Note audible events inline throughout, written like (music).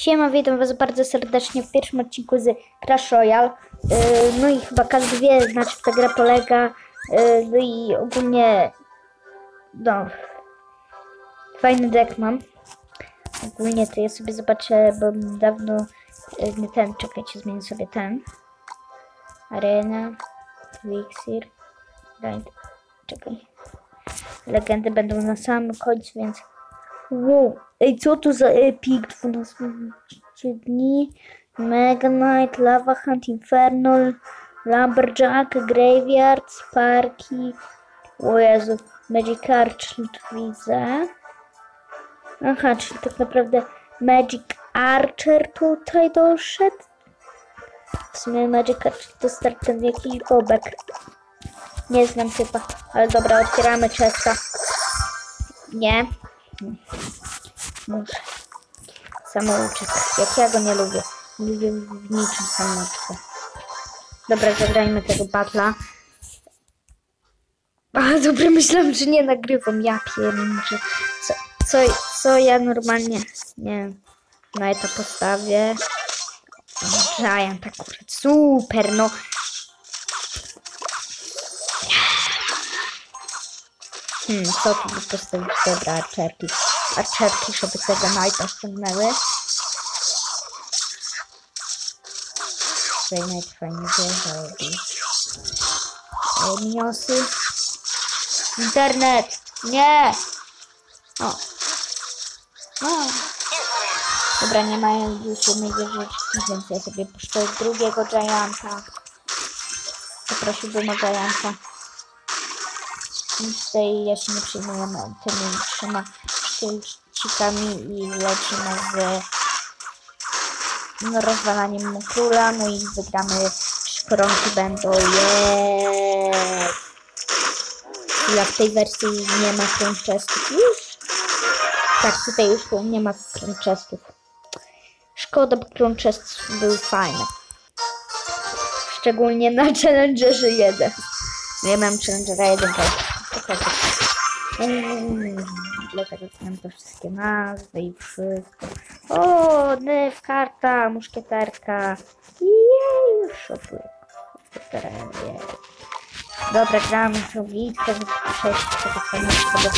Siema, witam was bardzo serdecznie w pierwszym odcinku z Crash Royale. Yy, no i chyba każdy wie, na czym ta gra polega. Yy, no i ogólnie, no, fajny deck mam. Ogólnie to ja sobie zobaczę, bo dawno yy, ten, czekajcie, zmienię sobie ten. Arena, Elixir, Grind, czekaj. Legendy będą na samym końcu, więc Wow, ej, co to za epic? 12 dni. Mega Knight, Lava Hunt, Infernal, Lumberjack, Graveyard, Sparky. O Jezu, Magic Archer widzę. Aha, czyli tak naprawdę Magic Archer tutaj doszedł. W sumie Magic Archer to start ten jakiś bobek. Nie znam typa, ale dobra, otwieramy chesta. Nie. Muszę. Samouczek. Jak ja go nie lubię. Lubię w niczym samouczkę. Dobra, zagrajmy tego batla. A, dobra, myślałam, że nie nagrywam. Ja pierniczę. Co, co, co ja normalnie... Nie wiem. Na to postawię. Giant akurat. Super, no. Hmm, co tu postawić? Dobra, archerki. Archerki, żeby tego Knighta ściągnęły. Tutaj Knight fajnie wjeżdżał. E, Miniosy. Internet! Nie! O. O. Dobra, nie mają już jednej wieżyczki, więc ja sobie puszczę drugiego Gianta. Poprosiłbym o Gianta. Nic tutaj ja się nie przejmuję tymi trzema szkielcikami i lecimy z no, rozwalaniem króla, no i wygramy koronki będą, jeee. Ja w tej wersji nie ma crunchestów już? Tak, tutaj już nie ma crunchestów. Szkoda, bo crunchest był fajny. Szczególnie na Challengerze 1. Ja mam Challengera 1, to pokażę. Mm, Dlatego znam te wszystkie nazwy i wszystko. O, nyf, karta, muszkieterka. Jej, szofuję. Jej. Dobra, tą bitwę, przejść tego samego sobie.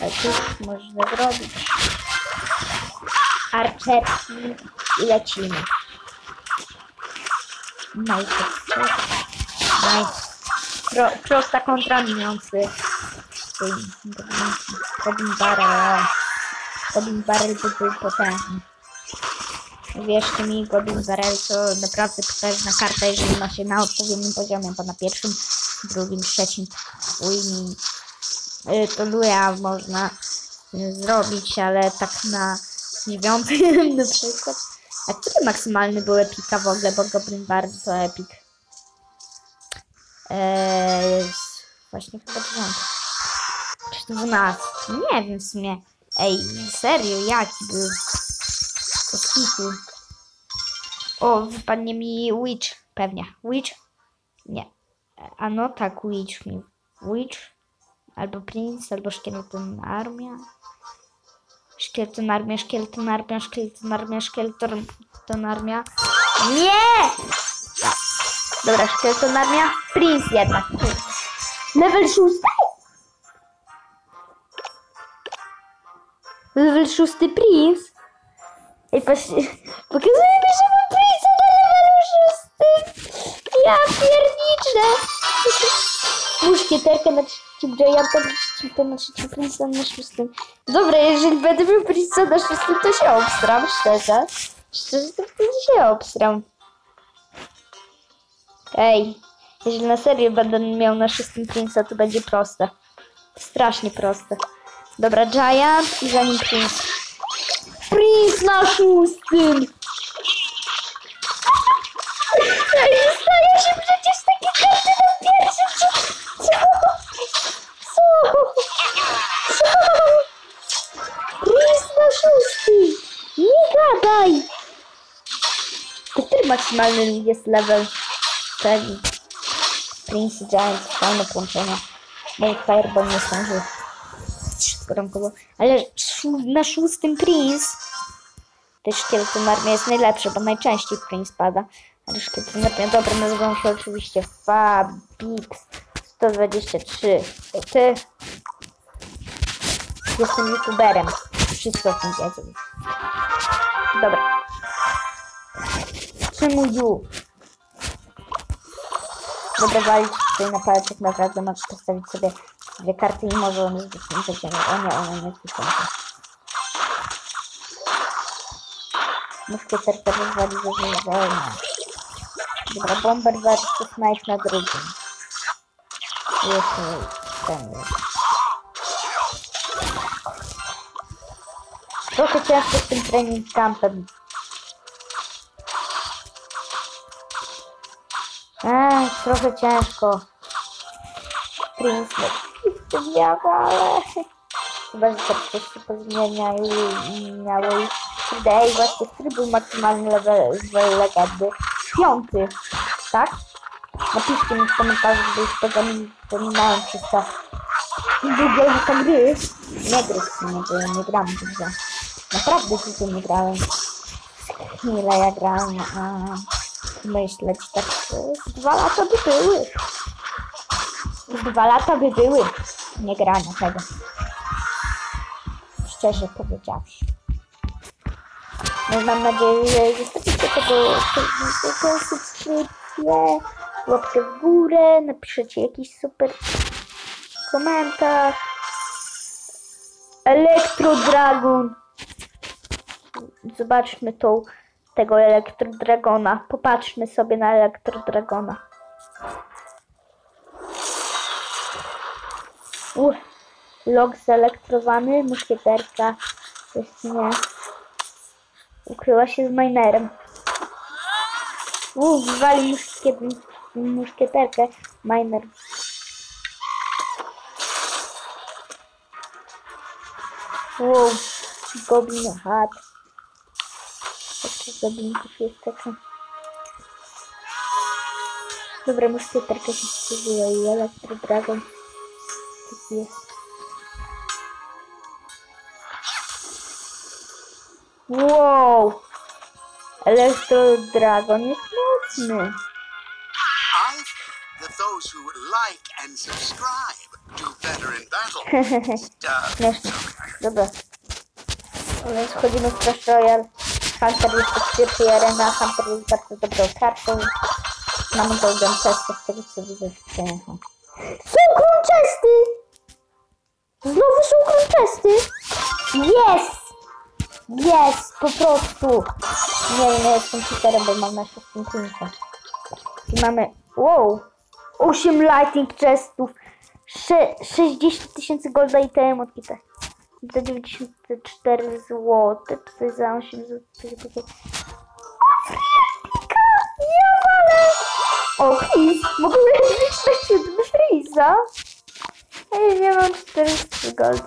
Ale cóż można zrobić? Archerki i lecimy. Nice. Nice. Pro, prosta kontra miniący. Robin Barrel. Robin Barrel by był potężny. Wierzcie mi, Goblin Barrel to naprawdę potężna karta, jeżeli ma się na odpowiednim poziomie, bo na pierwszym, drugim, trzecim win to Luja można zrobić, ale tak na dziewiątym (laughs) na przykład. A który maksymalny był epika w ogóle, bo Goblin Barrel to epik. Eee, właśnie chyba dziewiąty. Czy to dwunasty? Nie wiem w sumie. Ej, serio, jaki był? To skitu. O, wypadnie mi Witch. Pewnie. Witch? Nie. A no tak, Witch mi. Witch? Albo Prince, albo Szkieleton Armia. Szkieleton Armia, Szkieleton Armia, Szkieleton Armia, Szkieleton Armia. Nie! Dobra, Szkieleton Armia. Prince jednak. Level 6. Level 6 Prince. Ej, patrz, pokazuje mi, że mam Prince'a na levelu 6. Ja pierniczę. Muszkieterkę na trzecim Gianta, na trzecim, na trzecim Prince'a na szóstym. Dobra, jeżeli będę miał Prince'a na szóstym, to się obstram, szczerze. Szczerze, to wtedy się obstram. Ej, jeżeli na serio będę miał na szóstym Prince'a, to będzie proste. Strasznie proste. Dobra, Giant i za nim Prince. Prince na szóstym! Ej, dostaje się przecież takie karty na pierwszym! Co? Co? Co? Prince na szóstym! Nie gadaj! To który maksymalny jest level? Ten. Prince i Giant, fajne połączenie. Moje Fireball nie zdążył. wszystko rankowo. Ale na szóstym Prince te szkielety armia jest najlepsze, bo najczęściej Prince pada. Ale szkielety armia, dobra, nazywam się oczywiście Fabix 123. To ty. Jestem youtuberem. Wszyscy o tym wiedzą. Dobra. Czemu you? Dobra, walić tutaj na palec tak naprawdę możesz postawić sobie dwie karty i może one zwykłym życiem. O nie, one nie zwykłym Muszkieterka rozwali że wolno. Dobra, bomber versus knife na drugim. Jeszcze ten jest. Trochę ciężko z trochę ciężko. Prince zjada, ale... Chyba, że te wszystkie pozmieniają i miało ich Ej, właśnie który był maksymalny level z legendy? Piąty, tak? Napiszcie mi w komentarzu, bo już to zapominałem przez to. Długie lata gry. Nie gry w sumie, bo ja nie gram dużo. Naprawdę dużo nie grałem. Ile ja grałem, a myśleć tak z dwa lata by były. Z dwa lata by były. Nie grania tego. Szczerze powiedziawszy. No, mam nadzieję, że zostawicie tego, tego subskrypcję, łapkę w górę, napiszecie jakiś super komentarz. Elektro Dragon. Zobaczmy tą, tego Elektro Dragona. Popatrzmy sobie na Elektro Dragona. Uh, log zaelektrowany, muszkieterka. Jest nie. Ukryła się z minerem. Uuu, wywali muszkiet, muszkieterkę. Miner. Wow, goblin hat. Goblinków jest taka. Dobra, muszkieterka się stworzyła i Elektro Dragon. Taki jest. Wow! Elektro Dragon jest mocny. I that those who like and subscribe do better in battle. (laughs) Dobra. Więc wchodzimy w Clash Royale. Hunter jest w pierwszej arena. Hunter jest bardzo dobrą kartą. Mamy Golden Chest, z tego co widzę. Są Chesty! Znowu są Chesty! Jest! Jest! Po prostu! Nie wiem, ja jestem cheaterem, bo mam na szóstym punkcie. I mamy... Wow! 8 lighting chestów. Sze 60 tysięcy golda i TM od kita. Za 94 zł. Tutaj za 8 zł. Takie... Ja walę! O, Freeze! Mogę ulepszyć na 7 Freeza? Ej, nie mam 400 gold.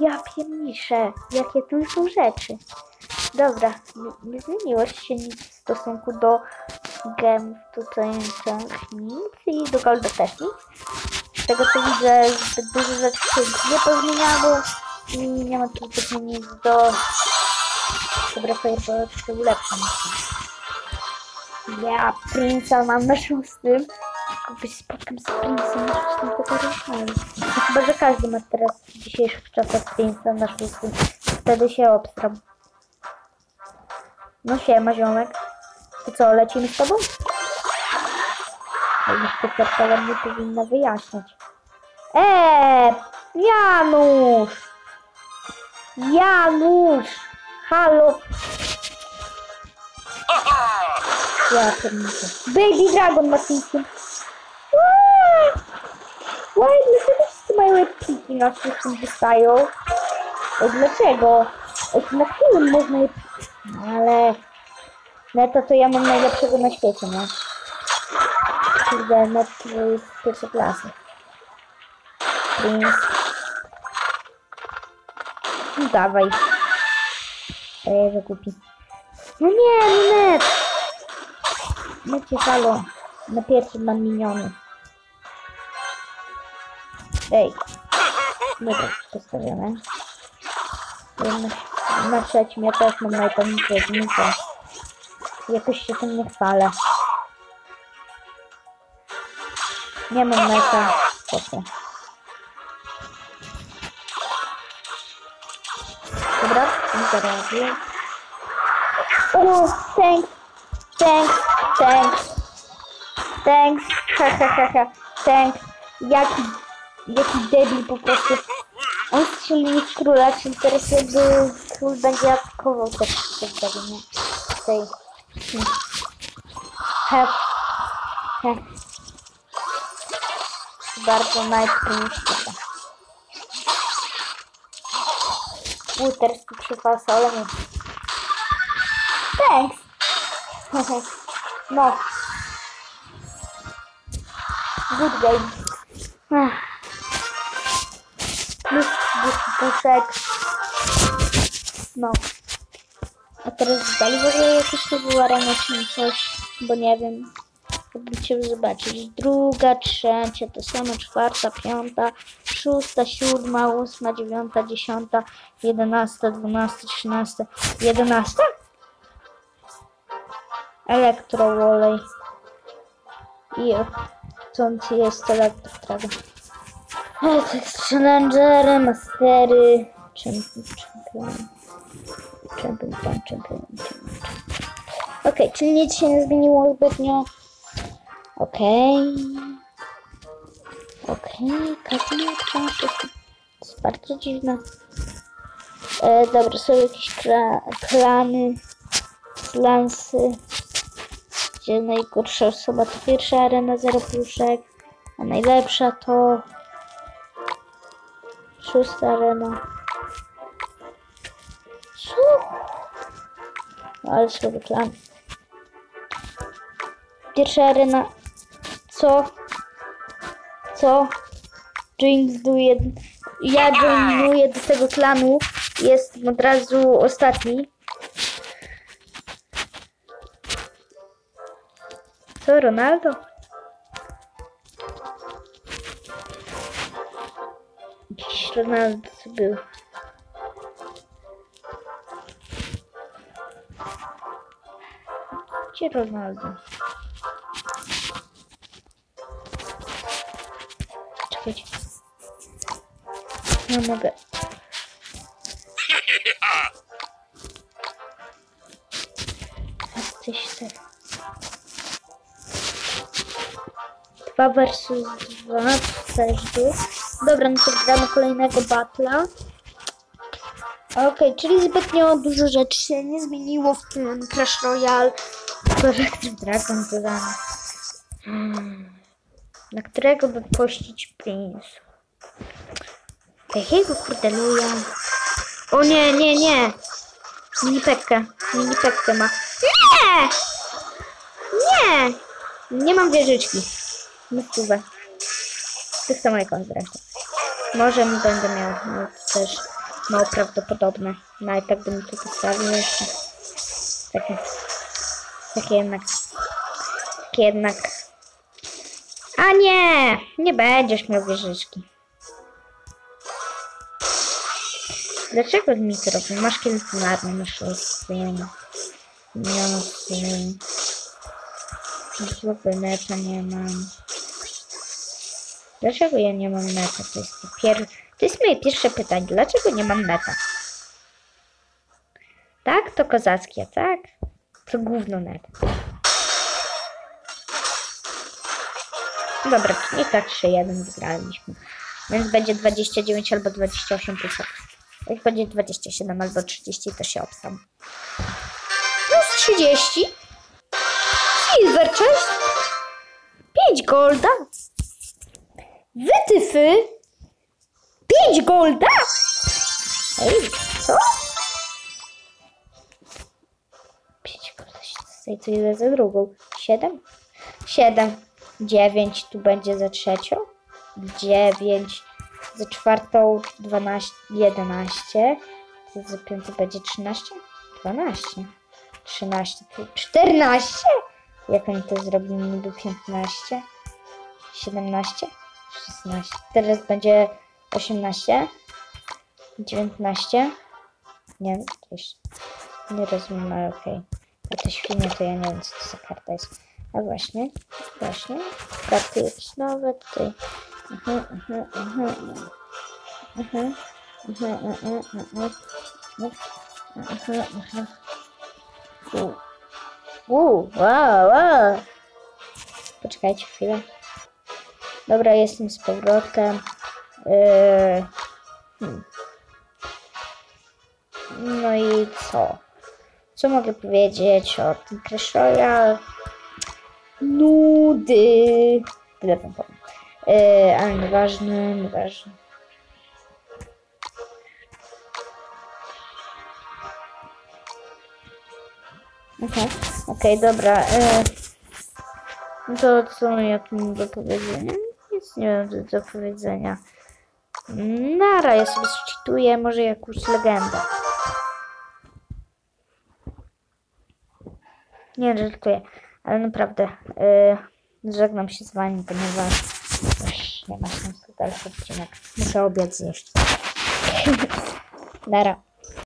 Ja pierniszę. Jakie tu są rzeczy. Dobra, nie, zmieniło się nic w stosunku do gemów tutaj nic i do golda też nic. Z tego co widzę, zbyt dużo rzeczy się nie pozmieniało i nie ma tu zbytnio nic do... Dobra, Fireball trochę ulepszam. Ja Prince'a mam na szóstym. Się spotkam z Prince'em na szóstym, to to. No Chyba, że każdy ma teraz w dzisiejszych czasach Prince'a na szóstym. Wtedy się obstram. No siema, ziomek. To co, lecimy z tobą? Szpiecerka ładnie powinna wyjaśniać. Eee, Janusz! Janusz! Halo! Ja pierniczę. Baby Dragon na tym. Why? Dlaczego wszyscy mają epiki na wszystkim wystają? Ej, dlaczego? Ej, to na chwilę można je... No, Ale... Neto to ja mam najlepszego na świecie, nie? Kurde, net to jest pierwsza klasa. Więc... No dawaj. A ja zakupi. No nie, no net! Necie halo. Na pierwszym mam miniony. Ej. Dobra, postawione. Jeden Na trzecim ja też mam najpewniejsze jedynkę. Jakoś się tym nie chwalę. Nie mam meta. Po co? Dobra, zareaguję. O, thanks, thanks, thanks, thanks, ha ha ha ha, thanks. Jaki, jaki debil po prostu. On strzelił z króla, czyli teraz jakby król będzie atakował też tak nie? Tej. Hep. Hep. Bardzo najtrudniejsze. Łuterski przyfas, ale nie. Thanks. (laughs) no. Good game. Plus 10 puszek. No. A teraz dali w ogóle jakieś to była arena czy coś, bo nie wiem. Chciał zobaczyć. Druga, trzecia, to samo, czwarta, piąta, szósta, siódma, ósma, dziewiąta, dziesiąta, jedenasta, dwunasta, trzynasta, jedenasta? Elektrowolej. I stąd jest elektrotraga. Challengery, mastery, champion, champion, champion, champion, champion. Okej, czyli nic się nie zmieniło zbytnio. Okej. Okej, każdy twarz jest, jest bardzo dziwne. E, dobra, są jakieś kla klany, lansy. Gdzie najgorsza osoba to pierwsza arena, zero puszek. A najlepsza to szósta arena. Co? Ale słaby plan. Pierwsza arena. Co? Co? Jed... Ja joinuję do tego klanu. Jestem od razu ostatni. Co, Ronaldo? Jakiś Ronaldo tu był. Gdzie Ronaldo? Nie mogę. Jesteś ty. Dwa versus dwa. Też tu. Dobra, no to gramy kolejnego battla. Okej, czyli zbytnio dużo rzeczy się nie zmieniło w tym Clash Royale. Corrective Dragon dodany. Na którego by pościć Prince? Jakiego kurde luja? O nie, nie, nie! Mini pekkę. Mini pekkę ma. Nie! Nie! Nie mam wieżyczki. Tak samo jak on zresztą. Może mi będę miał, no też mało prawdopodobne. No i tak bym tu postawił jeszcze. Takie, takie jednak. Takie jednak. A nie! Nie będziesz miał wieżyczki. Dlaczego mi to? Masz kielcynarny, masz rozwijanie. Niosy. Złoty mecza nie mam. Dlaczego ja nie mam meta? To jest, pier... to jest moje pierwsze pytanie. Dlaczego nie mam meta? Tak? To kozackie, tak? To gówno net. Dobra, nie tak 3-1 wygraliśmy. Więc będzie 29 albo 28 puszek. Jak będzie 27 albo 30, to się obstam. Plus 30. Silver chest. 5 golda. Wytyfy. 5 golda. Ej, co? 5 golda się tutaj co ile za drugą? 7? 7. 9 tu będzie za trzecią. 9 za czwartą 12, 11. To za piątą będzie 13? 12. 13, tu 14? Jak oni to zrobili niby 15? 17? 16. Teraz będzie 18, 19. Nie, nie rozumiem, ale okej. A te świnie to ja nie wiem, co to za karta jest. A właśnie, właśnie. Jakieś nowe tutaj. Mhm, mhm, mhm. Mhm, mhm, mhm, mhm. Mhm, mhm. U. U, wow, wow. Poczekajcie chwilę. Dobra, jestem z powrotem. Yy, hmm. No i co? Co mogę powiedzieć o tym Clash Royale? Nudy. Wam powiem. Yy, ale nieważne, nieważne. Okej, okej, dobra. E, no to co ja tu mam do powiedzenia? Nic nie mam do, do powiedzenia. Nara, ja sobie zczytuję może jakąś legendę. Nie, żartuję, ale naprawdę e, żegnam się z wami, ponieważ już nie ma sensu dalszy odcinek. Muszę obiad zjeść. (laughs) Nara.